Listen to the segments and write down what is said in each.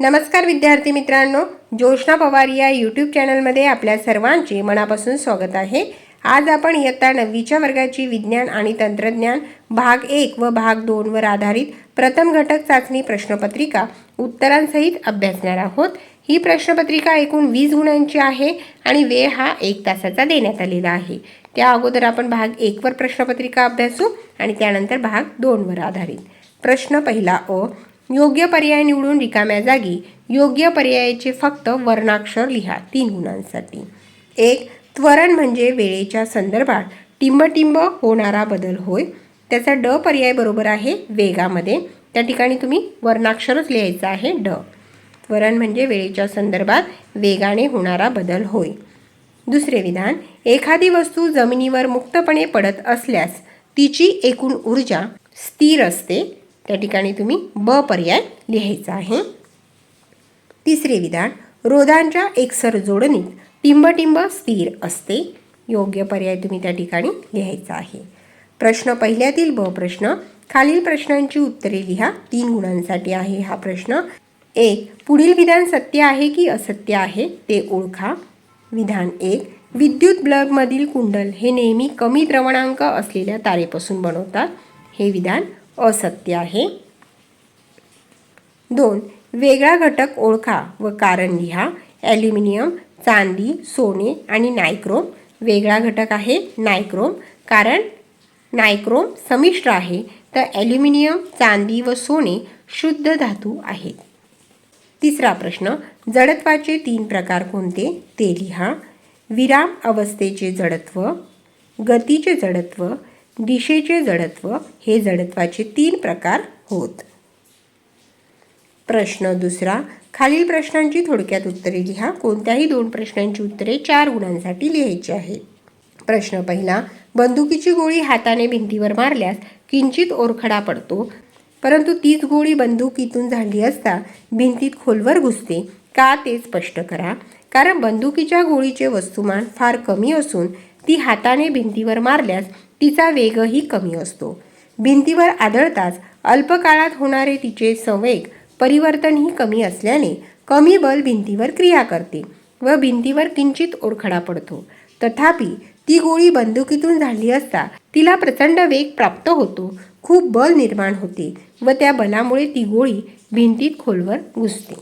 नमस्कार विद्यार्थी मित्रांनो ज्योष्णा पवार या यूट्यूब चॅनलमध्ये आपल्या सर्वांचे मनापासून स्वागत आहे. आज आपण इयत्ता नववीच्या वर्गाची विज्ञान आणि तंत्रज्ञान भाग एक व भाग दोनवर आधारित प्रथम घटक चाचणी प्रश्नपत्रिका उत्तरांसहित अभ्यासणार आहोत. ही प्रश्नपत्रिका एकूण वीस गुणांची आहे आणि वेळ हा एक तासाचा देण्यात आलेला आहे. त्या अगोदर आपण भाग एकवर प्रश्नपत्रिका अभ्यासू आणि त्यानंतर भाग दोनवर आधारित. प्रश्न पहिला अ योग्य पर्याय निवडून रिकाम्या जागी योग्य पर्यायाचे फक्त वर्णाक्षर लिहा तीन गुणांसाठी. एक त्वरण म्हणजे वेळेच्या संदर्भात टिंबटिंब होणारा बदल होय. त्याचा ड पर्याय बरोबर आहे वेगामध्ये. त्या ठिकाणी तुम्ही वर्णाक्षरच लिहायचं आहे ड. त्वरण म्हणजे वेळेच्या संदर्भात वेगाने होणारा बदल होय. दुसरे विधान एखादी वस्तू जमिनीवर मुक्तपणे पडत असल्यास तिची एकूण ऊर्जा स्थिर असते. त्या ठिकाणी तुम्ही ब पर्याय लिहायचा आहे. तिसरे विधान रोधांच्या एकसर जोडणीत टिंबटिंब स्थिर असते. योग्य पर्याय तुम्ही त्या ठिकाणी लिहायचा आहे. प्रश्न पहिल्यातील ब प्रश्न खालील प्रश्नांची उत्तरे लिहा. तीन गुणांसाठी आहे हा प्रश्न. एक पुढील विधान सत्य आहे की असत्य आहे ते ओळखा. विधान एक विद्युत ब्लबमधील कुंडल हे नेहमी कमी द्रवणांक असलेल्या तारेपासून बनवतात. हे विधान असत्य आहे. दोन वेगळा घटक ओळखा व कारण लिहा. ॲल्युमिनियम चांदी सोने आणि नायक्रोम वेगळा घटक आहे नायक्रोम कारण नायक्रोम समिश्र आहे. तर ॲल्युमिनियम चांदी व सोने शुद्ध धातू आहेत तिसरा प्रश्न जडत्वाचे तीन प्रकार कोणते? ते लिहा. विराम अवस्थेचे जडत्व गतीचे जडत्व दिशेचे जडत्व हे जडत्वाचे तीन प्रकार होत. प्रश्न दुसरा खालील प्रश्नांची थोडक्यात उत्तरे लिहा. कोणत्याही दोन प्रश्नांची उत्तरे चार गुणांसाठी लिहायची आहेत. प्रश्न पहिला बंदुकीची गोळी हाताने भिंतीवर मारल्यास किंचित ओरखडा पडतो परंतु तीच गोळी बंदुकीतून झाली असता भिंतीत खोलवर घुसते. का ते स्पष्ट करा. कारण बंदुकीच्या गोळीचे वस्तुमान फार कमी असून ती हाताने भिंतीवर मारल्यास तिचा वेगही कमी असतो. भिंतीवर आदळताच अल्पकाळात होणारे तिचे संवेग परिवर्तनही कमी असल्याने कमी बल भिंतीवर क्रिया करते व भिंतीवर किंचित ओरखडा पडतो. तथापि ती गोळी बंदुकीतून झाली असता तिला प्रचंड वेग प्राप्त होतो खूप बल निर्माण होते व त्या बलामुळे ती गोळी भिंतीत खोलवर घुसते.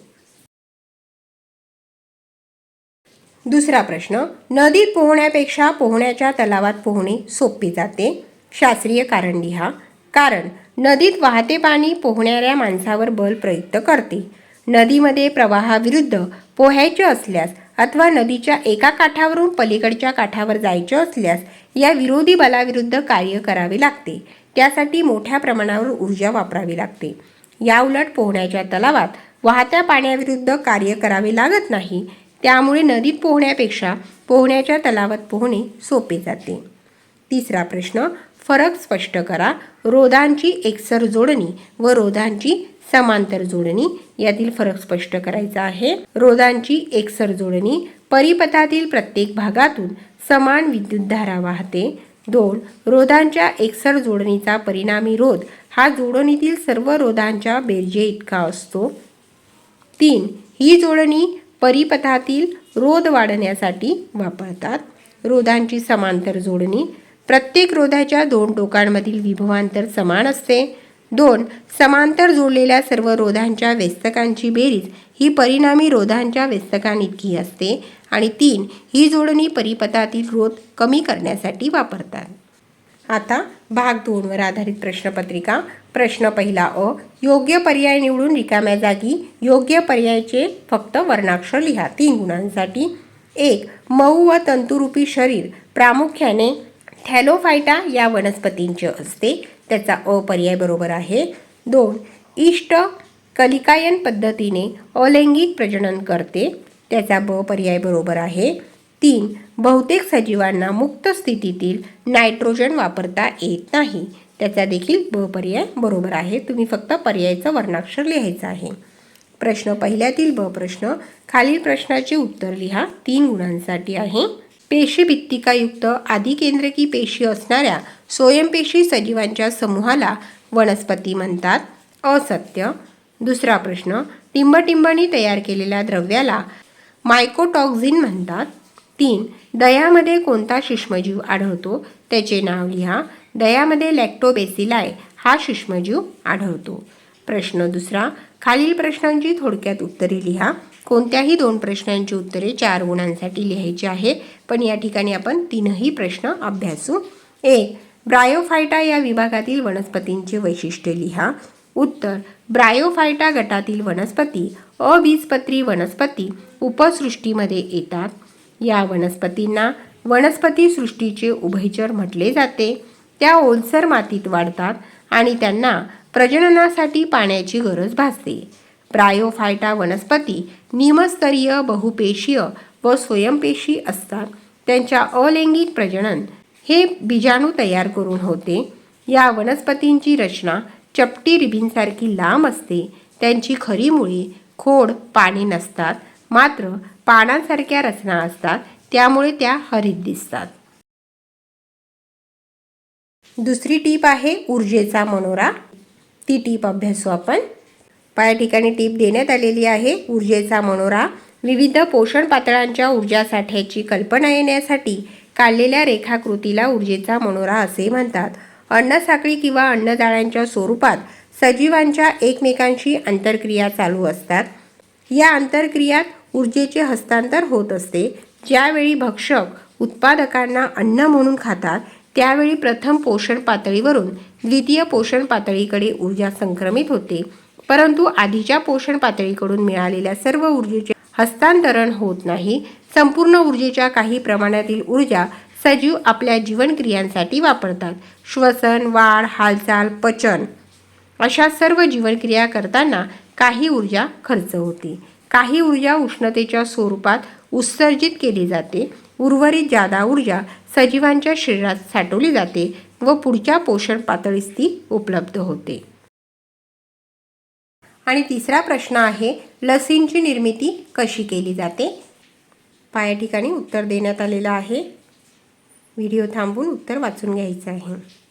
दुसरा प्रश्न नदीत पोहण्यापेक्षा पोहण्याच्या तलावात पोहणे सोपे जाते. शास्त्रीय कारण लिहा. कारण नदीत वाहते पाणी पोहणाऱ्या माणसावर बल प्रयुक्त करते. नदीमध्ये प्रवाहाविरुद्ध पोहायचे असल्यास अथवा नदीच्या एका काठावरून पलीकडच्या काठावर जायचे असल्यास या विरोधी बलाविरुद्ध कार्य करावे लागते. त्यासाठी मोठ्या प्रमाणावर ऊर्जा वापरावी लागते. याउलट पोहण्याच्या तलावात वाहत्या पाण्याविरुद्ध कार्य करावे लागत नाही. त्यामुळे नदीत पोहण्यापेक्षा पोहण्याच्या तलावात पोहणे सोपे जाते. तिसरा प्रश्न फरक स्पष्ट करा. रोधांची एकसर जोडणी व रोधांची समांतर जोडणी यातील फरक स्पष्ट करायचा आहे. रोधांची एकसर जोडणी परिपथातील प्रत्येक भागातून समान विद्युतधारा वाहते. दोन रोधांच्या एकसर जोडणीचा परिणामी रोध हा जोडणीतील सर्व रोधांच्या बेरजे इतका असतो. तीन ही जोडणी परिपथातील रोध वाढण्यासाठी वापरतात. रोधांची समांतर जोडणी. प्रत्येक रोधाच्या दोन टोकांमधील विभवांतर समान असते. दोन समांतर जोडलेल्या सर्व रोधांच्या वेस्तकांची बेरीज ही परिणामी रोधांच्या वेस्तकांइतकी असते. आणि तीन ही जोडणी परिपथातील रोध कमी करण्यासाठी वापरतात. आता भाग दोनवर आधारित प्रश्नपत्रिका. प्रश्न पहिला अ योग्य पर्याय निवडून रिकाम्या जागी योग्य पर्यायाचे फक्त वर्णाक्षर लिहा. तीन गुणांसाठी. एक मऊ व तंतुरूपी शरीर. प्रामुख्याने थॅलोफायटा या वनस्पतींचे असते. त्याचा अ पर्याय बरोबर आहे. दोन इष्ट कलिकायन पद्धतीने अलैंगिक प्रजनन करते. त्याचा ब पर्याय बरोबर आहे. तीन बहुतेक सजीवांना मुक्त स्थितीतील नायट्रोजन वापरता येत नाही. त्याचा देखील ब पर्याय बरोबर आहे. तुम्ही फक्त पर्यायचं वर्णाक्षर लिहायचं आहे. प्रश्न पहिल्यातील ब प्रश्न खालील प्रश्नाचे उत्तर लिहा. तीन गुणांसाठी आहे. पेशी भित्तिकायुक्त आदिकेंद्रकी पेशी असणाऱ्या स्वयंपेशी सजीवांच्या समूहाला वनस्पती म्हणतात. असत्य. दुसरा प्रश्न टिंबटिंबणी तयार केलेल्या द्रव्याला मायकोटॉक्झिन म्हणतात. तीन दह्यामध्ये कोणता सूक्ष्मजीव आढळतो? त्याचे नाव लिहा. दह्यामध्ये लॅक्टोबेसिलाय हा सूक्ष्मजीव आढळतो. प्रश्न दुसरा खालील प्रश्नांची थोडक्यात उत्तरे लिहा. कोणत्याही दोन प्रश्नांची उत्तरे चार गुणांसाठी लिहायची आहे पण या ठिकाणी आपण तीनही प्रश्न अभ्यासू. एक ब्रायोफायटा या विभागातील वनस्पतींचे वैशिष्ट्य लिहा. उत्तर ब्रायोफायटा गटातील वनस्पती अबीजपत्री वनस्पती उपसृष्टीमध्ये येतात. या वनस्पतींना वनस्पती सृष्टीचे उभयचर म्हटले जाते. त्या ओलसर मातीत वाढतात आणि त्यांना प्रजननासाठी पाण्याची गरज भासते. ब्रायोफायटा वनस्पती निमस्तरीय बहुपेशीय व स्वयंपेशी असतात. त्यांच्या अलैंगिक प्रजनन हे बीजाणू तयार करून होते. या वनस्पतींची रचना चपटी रिबींसारखी लांब असते. त्यांची खरी मुळे खोड पाणी नसतात. मात्र पानांसारख्या रचना असतात त्यामुळे त्या हरित दिसतात. दुसरी टीप आहे ऊर्जेचा मनोरा. ती टीप अभ्यासू आपण. पाया ठिकाणी टीप देण्यात आलेली आहे ऊर्जेचा मनोरा. विविध पोषण पातळ्यांच्या ऊर्जा साठ्याची कल्पना येण्यासाठी काढलेल्या रेखाकृतीला ऊर्जेचा मनोरा असे म्हणतात. अन्नसाखळी किंवा अन्नजाळ्यांच्या स्वरूपात सजीवांच्या एकमेकांशी आंतरक्रिया चालू असतात. या आंतरक्रियात ऊर्जेचे हस्तांतर होत असते. ज्यावेळी भक्षक उत्पादकांना अन्न म्हणून खातात त्यावेळी प्रथम पोषण पातळीवरून द्वितीय पोषण पातळीकडे ऊर्जा संक्रमित होते. परंतु आधीच्या पोषण पातळीकडून मिळालेल्या सर्व ऊर्जेचे हस्तांतरण होत नाही. संपूर्ण ऊर्जेच्या काही प्रमाणातील ऊर्जा सजीव आपल्या जीवनक्रियांसाठी वापरतात. श्वसन वाढ हालचाल पचन अशा सर्व जीवनक्रिया करताना काही ऊर्जा खर्च होते. काही ऊर्जा उष्णतेच्या स्वरूपात उत्सर्जित केली जाते. उर्वरित जादा ऊर्जा सजीवांच्या शरीरात साठवली जाते व पुढच्या पोषण पातळीस ती उपलब्ध होते. आणि तिसरा प्रश्न आहे लसींची निर्मिती कशी केली जाते? पाया ठिकाणी उत्तर देण्यात आलेलं आहे. व्हिडिओ थांबून उत्तर वाचून घ्यायचं आहे.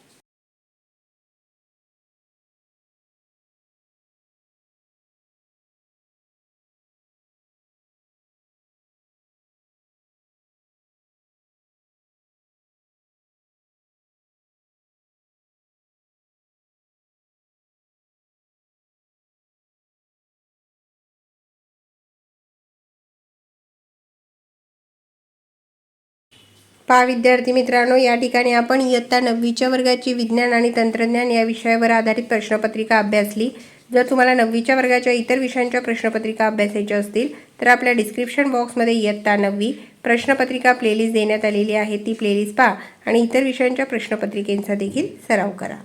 पहा विद्यार्थी मित्रांनो या ठिकाणी आपण इयत्ता नववीच्या वर्गाची विज्ञान आणि तंत्रज्ञान या विषयावर आधारित प्रश्नपत्रिका अभ्यासली. जर तुम्हाला नववीच्या वर्गाच्या इतर विषयांच्या प्रश्नपत्रिका अभ्यासायच्या असतील तर आपल्या डिस्क्रिप्शन बॉक्समध्ये इयत्ता नववी प्रश्नपत्रिका प्लेलिस्ट देण्यात आलेली आहे. ती प्लेलिस्ट पहा आणि इतर विषयांच्या प्रश्नपत्रिकेंचा देखील सराव करा.